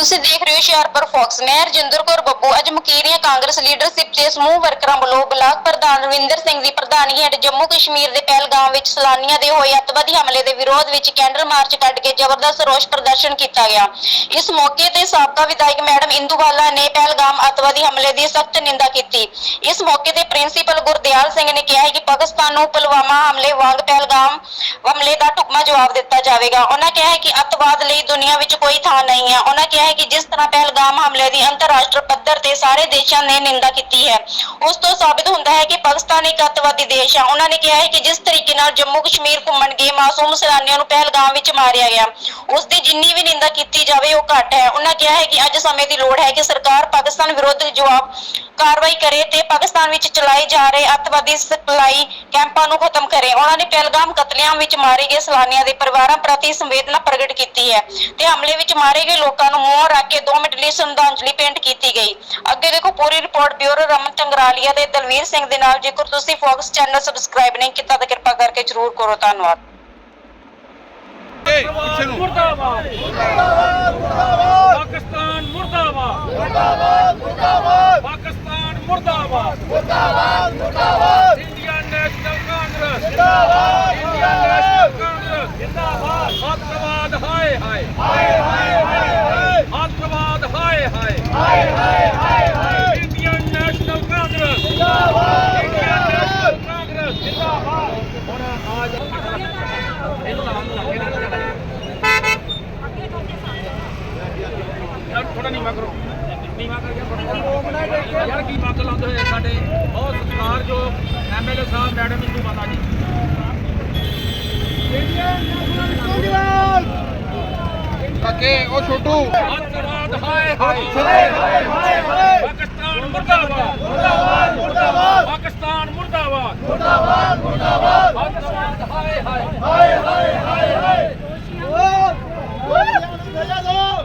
ਤੁਸੀਂ ਦੇਖ ਰਹੇ ਹੋ ਹੁਸ਼ਿਆਰਪੁਰ ਫੋਕਸ ਮੈਂ ਰਜਿੰਦਰ ਕੌਰ ਬੱਬੂ। ਅੱਜ ਮੁਕੇਰੀਆਂ ਕਾਂਗਰਸ ਲੀਡਰਸ਼ਿਪ ਦੇ ਸਮੂਹ ਵਰਕਰਾਂ ਵੱਲੋਂ ਬਲਾਕ ਪ੍ਰਧਾਨ ਰਵਿੰਦਰ ਸਿੰਘ ਦੀ ਪ੍ਰਧਾਨਗੀ ਹੇਠ ਜੰਮੂ ਕਸ਼ਮੀਰ ਦੇ ਪਹਿਲਗਾਮ ਵਿੱਚ ਸਲਾਨੀਆਂ ਦੇ ਹੋਏ ਅੱਤਵਾਦੀ ਹਮਲੇ ਦੇ ਵਿਰੋਧ ਵਿੱਚ ਕੈਂਡਲ ਮਾਰਚ ਕੱਢ ਕੇ ਜ਼ਬਰਦਸਤ ਰੋਸ ਪ੍ਰਦਰਸ਼ਨ ਕੀਤਾ ਗਿਆ। ਇਸ ਮੌਕੇ ਤੇ ਸਾਬਕਾ ਵਿਧਾਇਕ ਮੈਡਮ ਇੰਦੂ ਬਾਲਾ ਨੇ ਪਹਿਲਗਾਮ ਅੱਤਵਾਦੀ ਹਮਲੇ ਦੀ ਸਖਤ ਨਿੰਦਾ ਕੀਤੀ। ਇਸ ਮੌਕੇ ਤੇ ਪ੍ਰਿੰਸੀਪਲ ਗੁਰਦਿਆਲ ਸਿੰਘ ਨੇ ਕਿਹਾ ਹੈ ਕਿ ਪਾਕਿਸਤਾਨ ਨੂੰ ਪੁਲਵਾਮਾ ਹਮਲੇ ਵਾਂਗ ਪਹਿਲਗਾਮ ਹਮਲੇ ਦਾ ਢੁਕਵਾਂ ਜਵਾਬ ਦਿੱਤਾ ਜਾਵੇਗਾ। ਉਹਨਾਂ ਕਿਹਾ ਕਿ ਅੱਤਵਾਦ ਲਈ ਦੁਨੀਆ ਵਿੱਚ ਕੋਈ ਥਾਂ ਨਹੀਂ ਹੈ। ਉਹਨਾਂ ਕਿਹਾ ਹੈ ਕਿ ਜਿਸ ਤਰ੍ਹਾਂ ਪਹਿਲਗਾਮ ਹਮਲੇ ਦੀ ਅੰਤਰਰਾਸ਼ਟਰੀ ਪੱਧਰ ਤੇ ਸਾਰੇ ਦੇਸ਼ਾਂ ਨੇ ਨਿੰਦਾ ਕੀਤੀ ਹੈ। ਉਸ ਤੋਂ ਸਾਬਿਤ ਹੁੰਦਾ ਹੈ ਕਿ ਪਾਕਿਸਤਾਨ ਇੱਕ ਅੱਤਵਾਦੀ ਦੇਸ਼ ਹੈ ਉਹਨਾਂ ਨੇ ਕਿਹਾ ਹੈ ਕਿ ਜਿਸ ਤਰੀਕੇ ਨਾਲ ਜੰਮੂ ਕਸ਼ਮੀਰ ਘੁੰਮਣ ਗਏ ਮਾਸੂਮ ਸੈਲਾਨੀਆਂ ਨੂੰ ਪਹਿਲਗਾਮ ਵਿੱਚ ਮਾਰਿਆ ਗਿਆ। ਉਸ ਦੀ ਜਿੰਨੀ ਵੀ ਨਿੰਦਾ ਕੀਤੀ ਜਾਵੇ, ਉਹ ਘੱਟ ਹੈ। ਉਹਨਾਂ ਕਿਹਾ ਹੈ ਕਿ ਅੱਜ ਸਮੇਂ ਦੀ ਲੋੜ ਹੈ ਕਿ ਸਰਕਾਰ ਪਾਕਿਸਤਾਨ ਵਿਰੁੱਧ ਜਵਾਬ ਕਾਰਵਾਈ ਕਰੇ ਤੇ ਪਾਕਿਸਤਾਨ ਵਿੱਚ ਚਲਾਏ ਜਾ ਰਹੇ ਅੱਤਵਾਦੀ ਸਪਲਾਈ ਕੈਂਪਾਂ ਨੂੰ ਖਤਮ ਕਰੇ। ਉਹਨਾਂ ਨੇ ਪਹਿਲਗਾਮ ਕਤਲੇਆਮ ਵਿੱਚ ਮਾਰੇ ਗਏ ਸੈਲਾਨੀਆਂ ਦੇ ਪਰਿਵਾਰਾਂ ਪ੍ਰਤੀ ਸੰਵੇਦਨਾ ਪ੍ਰਗਟ ਕੀਤੀ ਹੈ ਤੇ ਹਮਲੇ ਵਿੱਚ ਮਾਰੇ ਗਏ ਲੋਕਾਂ ਨੂੰ ਮੂੰਹ ਰੱਖ ਕੇ 2 ਮਿੰਟ ਲਈ ਸ਼ਰਧਾਂਜਲੀ ਭੇਂਟ ਕੀਤੀ ਗਈ। ਅੱਗੇ ਦੇਖੋ ਪੂਰੀ ਰਿਪੋਰਟ ਬਿਊਰੋ ਰਮਨ ਟੰਗਰਾਲੀਆ ਤੇ ਦਲਵੀਰ ਸਿੰਘ ਦੇ ਨਾਲ। ਜੇਕਰ ਤੁਸੀਂ ਫੋਕਸ ਚੈਨਲ ਸਬਸਕ੍ਰਾਈਬ ਨਹੀਂ ਕੀਤਾ ਤਾਂ ਕਿਰਪਾ ਕਰਕੇ ਜਰੂਰ ਕਰੋ। ਧੰਨਵਾਦ। ਮੁਰਦਾਬਾਦ। ਮੁਰਦਾਬਾਦ। ਪਾਕਿਸਤਾਨ ਮੁਰਦਾਬਾਦ ਕਾਂਗਰਸ ਇੰਡੀਅਨ ਨੈਸ਼ਨਲ ਕਾਂਗਰਸ ਜਿੰਦਾਬਾਦ ਅੱਤਵਾਦ ਹਾਏ ਹਾਏ ਅੱਤਵਾਦ ਹਾਏ ਹਾਏ ਇੰਡੀਅਨ ਨੈਸ਼ਨਲ ਕਾਂਗਰਸ ਇੰਡੀਅਨ ਨੈਸ਼ਨਲ ਕਾਂਗਰਸ ਜਿੰਦਾਬਾਦ ਹੁਣ ਆਜ ਇਹਨੂੰ ਨਾਮ ਲੱਗੇ ਯਾਰ ਥੋੜਾ ਨੀਵਾ ਕਰੋ ਨੀਵਾ ਕਰਕੇ ਥੋੜਾ ਯਾਰ ਕੀ ਪੱਗ ਲਾਉਂਦੇ ਹੋਏ ਸਾਡੇ? ਬਹੁਤ ਸਤਿਕਾਰਯੋਗ ਐਮਐਲਏ ਸਾਹਿਬ ਮੈਡਮ ਇੰਦੂ ਮਾਤਾ ਜੀ। ਅੱਗੇ ਉਹ ਛੋਟੂ। ਅੱਤਵਾਦ ਹਾਏ ਹਾਏ। ਪਾਕਿਸਤਾਨ ਮੁਰਦਾਬਾਦ। ਮੁਰਦਾਬਾਦ ਮੁਰਦਾਬਾਦ। ਪਾਕਿਸਤਾਨ ਮੁਰਦਾਬਾਦ। ਮੁਰਦਾਬਾਦ ਮੁਰਦਾਬਾਦ। ਅੱਤਵਾਦ ਹਾਏ ਹਾਏ।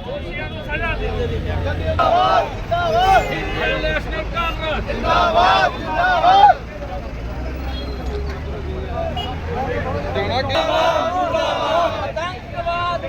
ਦੋਸ਼ੀਆਂ ਨੂੰ ਸਜ਼ਾ ਦੇ ਦੇ। ਜਿੰਦਾਬਾਦ ਜਿੰਦਾਬਾਦ ਨੈਸ਼ਨਲ ਕਾਂਗਰਸ ਜਾਣਾ ਕਿ ਆਤੰਕਵਾਦ ਮੁਰਦਾਬਾਦ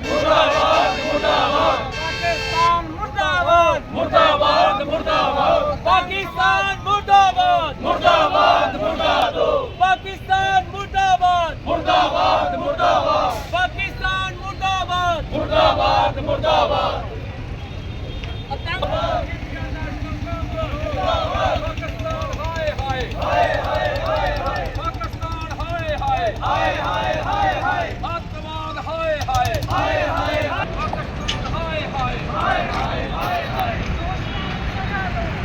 ਮੁਰਦਾਬਾਦ ਮੁਰਦਾਬਾਦ ਪਾਕਿਸਤਾਨ ਮੁਰਦਾਬਾਦ ਮੁਰਦਾਬਾਦ ਮੁਰਦਾਬਾਦ ਪਾਕਿਸਤਾਨ ਮੁਰਦਾਬਾਦ ਮੁਰਦਾਬਾਦ ਮੁਰਦਾਬਾਦ ਪਾਕਿਸਤਾਨ ਮੁਰਦਾਬਾਦ ਮੁਰਦਾਬਾਦ ਮੁਰਦਾਬਾਦ। ਪਾਕਿਸਤਾਨ ਮੁਰਦਾਬਾਦ। ਮੁਰਦਾਬਾਦ ਮੁਰਦਾਬਾਦ ਆਤੰਕਵਾਦ ਪਾਕਿਸਤਾਨ ਹਾਏ ਹਾਏ ਹਾਏ ਹਾਏ ਹਾਏ ਪਾਕਿਸਤਾਨ ਹਾਏ ਹਾਏ ਹਾਏ ਹਾਏ ਹਾਏ ਹਾਏ ਅੱਤਵਾਦ ਹਾਏ ਹਾਏ ਹਾਏ ਹਾਏ ਪਾਕਿਸਤਾਨ ਹਾਏ ਹਾਏ ਹਾਏ ਹਾਏ ਹਾਏ ਹਾਏ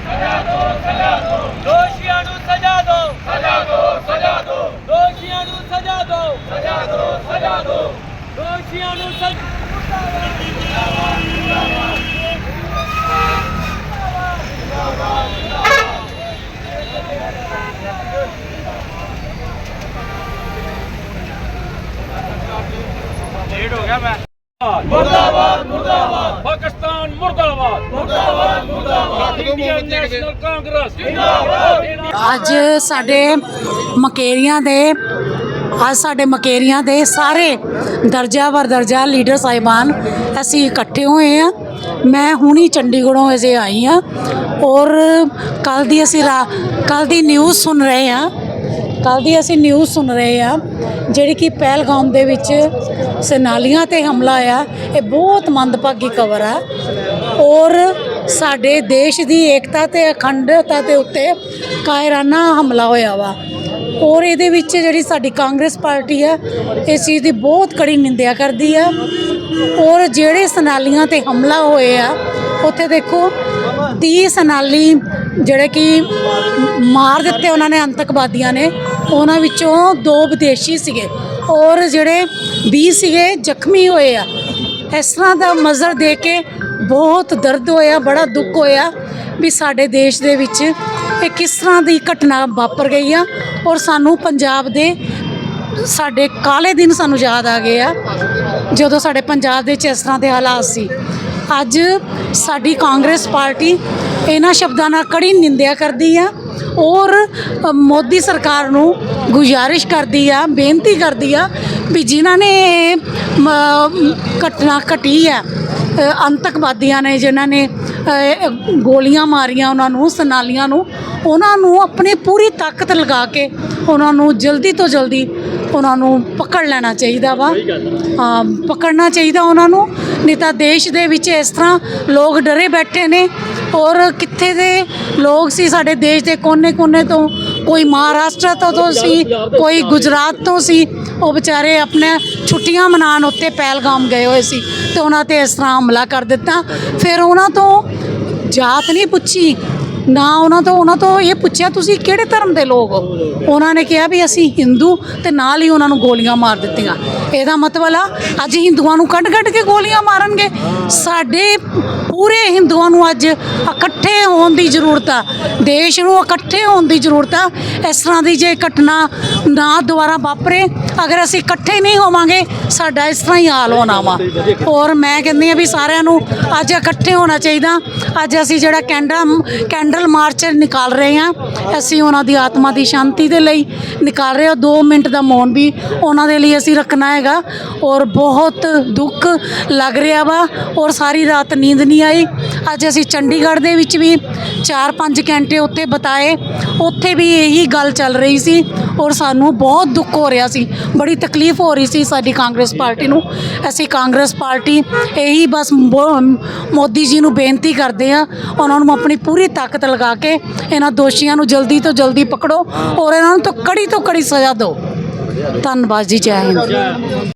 ਸਜ਼ਾ ਦੋ ਸਜ਼ਾ ਦੋ ਦੋਸ਼ੀਆਂ ਨੂੰ ਸਜ਼ਾ ਦੋ ਸਜ਼ਾ ਦੋ ਸਜ਼ਾ ਦੋ ਦੋਸ਼ੀਆਂ ਨੂੰ ਸਜ਼ਾ ਦੋ ਸਜ਼ਾ ਦੋ ਸਜ਼ਾ ਦੋ ਦੋਸ਼ੀਆਂ ਨੂੰ ਸਜ਼ਾ ਲੇਟ ਹੋ ਗਿਆ ਮੈਂ ਮੁਰਦਾਬਾਦ ਮੁਰਦਾਬਾਦ। ਪਾਕਿਸਤਾਨ ਮੁਰਦਾਬਾਦ। ਮੁਰਦਾਬਾਦ ਮੁਰਦਾਬਾਦ। ਰੱਖ ਦਿਓ ਇੰਡੀਅਨ ਮੋਮਬੱਤੀ ਕਿਤੇ। ਨੈਸ਼ਨਲ ਕਾਂਗਰਸ। ਜਿੰਦਾਬਾਦ। ਅੱਜ ਸਾਡੇ ਮਕੇਰੀਆਂ ਦੇ ਅੱਜ ਸਾਡੇ ਮਕੇਰੀਆਂ ਦੇ ਸਾਰੇ ਦਰਜਾ ਵਰ ਦਰਜਾ ਲੀਡਰ ਸਾਹਿਬਾਨ ਅਸੀਂ ਇਕੱਠੇ ਹੋਏ ਆ। ਮੈਂ ਹੁਣੀ ਚੰਡੀਗੜ੍ਹੋਂ ਅਜੇ ਆਈ ਆ ਔਰ ਕੱਲ ਦੀ ਅਸੀਂ ਕੱਲ ਦੀ ਨਿਊਜ਼ ਸੁਣ ਰਹੇ ਆ। ਕੱਲ ਦੀ ਅਸੀਂ ਨਿਊਜ਼ ਸੁਣ ਰਹੇ ਆ, ਜਿਹੜੀ ਕਿ ਪਹਿਲਗਾਮ ਦੇ ਵਿੱਚ ਸੈਨਾਲੀਆਂ ਤੇ ਹਮਲਾ ਆ, ਇਹ ਬਹੁਤ ਮੰਦਭਾਗੀ ਖਬਰ ਆ। ਔਰ ਸਾਡੇ ਦੇਸ਼ ਦੀ ਏਕਤਾ ਤੇ ਅਖੰਡਤਾ ਦੇ ਉੱਤੇ ਕਾਇਰਾਨਾ ਹਮਲਾ ਹੋਇਆ ਵਾ। ਔਰ ਇਹਦੇ ਵਿੱਚ ਜਿਹੜੀ ਸਾਡੀ ਕਾਂਗਰਸ ਪਾਰਟੀ ਆ, ਇਸ ਚੀਜ਼ ਦੀ ਬਹੁਤ ਕੜੀ ਨਿੰਦਿਆ ਕਰਦੀ ਆ। ਔਰ ਜਿਹੜੇ ਸਨਾਲੀਆਂ ਤੇ ਹਮਲਾ ਹੋਏ ਆ ਉੱਥੇ ਦੇਖੋ 30 ਸਨਾਲੀ ਜਿਹੜੇ ਕਿ ਮਾਰ ਦਿੱਤੇ ਉਹਨਾਂ ਨੇ ਅੰਤਕਵਾਦੀਆਂ ਨੇ, ਉਹਨਾਂ ਵਿੱਚੋਂ ਦੋ ਵਿਦੇਸ਼ੀ ਸੀਗੇ। ਔਰ ਜਿਹੜੇ 20 ਸੀਗੇ, ਜ਼ਖਮੀ ਹੋਏ ਆ। ਇਸ ਤਰ੍ਹਾਂ ਦਾ ਮੰਜ਼ਰ ਦੇਖ ਕੇ ਬਹੁਤ ਦਰਦ ਹੋਇਆ, ਬੜਾ ਦੁੱਖ ਹੋਇਆ ਵੀ ਸਾਡੇ ਦੇਸ਼ ਦੇ ਵਿੱਚ ਇਹ ਕਿਸ ਤਰ੍ਹਾਂ ਦੀ ਘਟਨਾ ਵਾਪਰ ਗਈ ਆ। ਔਰ ਸਾਨੂੰ ਪੰਜਾਬ ਦੇ ਸਾਡੇ ਕਾਲੇ ਦਿਨ ਸਾਨੂੰ ਯਾਦ ਆ ਗਏ ਆ, ਜਦੋਂ ਸਾਡੇ ਪੰਜਾਬ ਦੇ ਵਿੱਚ ਇਸ ਤਰ੍ਹਾਂ ਦੇ ਹਾਲਾਤ ਸੀ। ਅੱਜ ਸਾਡੀ ਕਾਂਗਰਸ ਪਾਰਟੀ ਇਹਨਾਂ ਸ਼ਬਦਾਂ ਨਾਲ ਕੜੀ ਨਿੰਦਿਆ ਕਰਦੀ ਆ ਔਰ ਮੋਦੀ ਸਰਕਾਰ ਨੂੰ ਗੁਜ਼ਾਰਿਸ਼ ਕਰਦੀ ਆ ਬੇਨਤੀ ਕਰਦੀ ਆ ਵੀ ਜਿਨ੍ਹਾਂ ਨੇ ਘਟਨਾ ਘਟੀ ਆ ਅ, ਅੰਤਕਵਾਦੀਆਂ ਨੇ ਜਿਨ੍ਹਾਂ ਨੇ ਗੋਲੀਆਂ ਮਾਰੀਆਂ ਉਹਨਾਂ ਨੂੰ ਸਨਾਲੀਆਂ ਨੂੰ ਉਹਨਾਂ ਨੂੰ ਆਪਣੀ ਪੂਰੀ ਤਾਕਤ ਲਗਾ ਕੇ ਉਹਨਾਂ ਨੂੰ ਜਲਦੀ ਤੋਂ ਜਲਦੀ ਉਹਨਾਂ ਨੂੰ ਪਕੜ ਲੈਣਾ ਚਾਹੀਦਾ ਵਾ। ਹਾਂ ਪਕੜਨਾ ਚਾਹੀਦਾ ਉਹਨਾਂ ਨੂੰ ਨਹੀਂ ਤਾਂ ਦੇਸ਼ ਦੇ ਵਿੱਚ ਇਸ ਤਰ੍ਹਾਂ ਲੋਕ ਡਰੇ ਬੈਠੇ ਨੇ। ਔਰ ਕਿੱਥੇ ਦੇ ਲੋਕ ਸੀ ਸਾਡੇ ਦੇਸ਼ ਦੇ ਕੋਨੇ-ਕੋਨੇ ਤੋਂ? ਕੋਈ ਮਹਾਰਾਸ਼ਟਰ ਤੋਂ ਸੀ ਕੋਈ ਗੁਜਰਾਤ ਤੋਂ ਸੀ। ਉਹ ਵਿਚਾਰੇ ਆਪਣੇ ਛੁੱਟੀਆਂ ਮਨਾਉਣ ਉੱਤੇ ਪਹਿਲਗਾਮ ਗਏ ਹੋਏ ਸੀ ਤੇ ਉਹਨਾਂ ਤੇ ਇਸ ਤਰ੍ਹਾਂ ਹਮਲਾ ਕਰ ਦਿੱਤਾ। ਫਿਰ ਉਹਨਾਂ ਤੋਂ ਜਾਤ ਨਹੀਂ ਪੁੱਛੀ। ਨਾ ਉਹਨਾਂ ਤੋਂ ਉਹਨਾਂ ਤੋਂ ਇਹ ਪੁੱਛਿਆ, ਤੁਸੀਂ ਕਿਹੜੇ ਧਰਮ ਦੇ ਲੋਕ ਹੋ? ਉਹਨਾਂ ਨੇ ਕਿਹਾ ਵੀ ਅਸੀਂ ਹਿੰਦੂ ਤੇ ਨਾਲ ਹੀ ਉਹਨਾਂ ਨੂੰ ਗੋਲੀਆਂ ਮਾਰ ਦਿੱਤੀਆਂ। ਇਹਦਾ ਮਤਲਬ ਆ, ਅੱਜ ਹਿੰਦੂਆਂ ਨੂੰ ਕੱਢ ਕੱਢ ਕੇ ਗੋਲੀਆਂ ਮਾਰਨਗੇ। ਸਾਡੇ ਪੂਰੇ ਹਿੰਦੂਆਂ ਨੂੰ ਅੱਜ ਇਕੱਠੇ ਹੋਣ ਦੀ ਜ਼ਰੂਰਤ ਆ। ਦੇਸ਼ ਨੂੰ ਇਕੱਠੇ ਹੋਣ ਦੀ ਜ਼ਰੂਰਤ ਆ। ਇਸ ਤਰ੍ਹਾਂ ਦੀ ਜੇ ਘਟਨਾ ਨਾ ਦੁਬਾਰਾ ਵਾਪਰੇ। ਅਗਰ ਅਸੀਂ ਇਕੱਠੇ ਨਹੀਂ ਹੋਵਾਂਗੇ, ਸਾਡਾ ਇਸ ਤਰ੍ਹਾਂ ਹੀ ਹਾਲ ਹੋਣਾ ਵਾ। ਔਰ ਮੈਂ ਕਹਿੰਦੀ ਆ ਵੀ ਸਾਰਿਆਂ ਨੂੰ ਅੱਜ ਇਕੱਠੇ ਹੋਣਾ ਚਾਹੀਦਾ। ਅੱਜ ਅਸੀਂ ਜਿਹੜਾ ਕੈਂਡਾ, ਕੈਂਡਲ ਮਾਰਚ ਨਿਕਾਲ ਰਹੇ ਹਾਂ, ਅਸੀਂ ਉਹਨਾਂ ਦੀ ਆਤਮਾ ਦੀ ਸ਼ਾਂਤੀ ਦੇ ਲਈ ਨਿਕਾਲ ਰਹੇ ਹਾਂ। 2 ਮਿੰਟ ਦਾ ਮੌਨ ਵੀ ਉਹਨਾਂ ਦੇ ਲਈ ਅਸੀਂ ਰੱਖਣਾ ਹੈਗਾ। ਔਰ ਬਹੁਤ ਦੁੱਖ ਲੱਗ ਰਿਹਾ ਵਾ। ਔਰ ਸਾਰੀ ਰਾਤ ਨੀਂਦ ਨਹੀਂ ਆਈ। ਅੱਜ ਅਸੀਂ ਚੰਡੀਗੜ੍ਹ ਦੇ ਵਿੱਚ ਵੀ 4-5 ਘੰਟੇ ਉੱਥੇ ਬਿਤਾਏ। ਉੱਥੇ ਵੀ ਇਹੀ ਗੱਲ ਚੱਲ ਰਹੀ ਸੀ। ਔਰ ਸਾਨੂੰ ਬਹੁਤ ਦੁੱਖ ਹੋ ਰਿਹਾ ਸੀ, ਬੜੀ ਤਕਲੀਫ ਹੋ ਰਹੀ ਸੀ ਸਾਡੀ ਕਾਂਗਰਸ ਪਾਰਟੀ ਨੂੰ। ਅਸੀਂ ਕਾਂਗਰਸ ਪਾਰਟੀ ਇਹੀ ਬਸ ਮੋ- ਮੋਦੀ ਜੀ ਨੂੰ ਬੇਨਤੀ ਕਰਦੇ ਆ ਉਹਨਾਂ ਨੂੰ ਆਪਣੀ ਪੂਰੀ ਤਾਕਤ ਲਗਾ ਕੇ ਇਹਨਾਂ ਦੋਸ਼ੀਆਂ ਨੂੰ ਜਲਦੀ ਤੋਂ ਜਲਦੀ ਪਕੜੋ ਔਰ ਇਹਨਾਂ ਨੂੰ ਤਾਂ ਕੜੀ ਤੋਂ ਕੜੀ ਸਜ਼ਾ ਦਿਓ। ਧੰਨਵਾਦ ਜੀ, ਜੈ ਹਿੰਦ।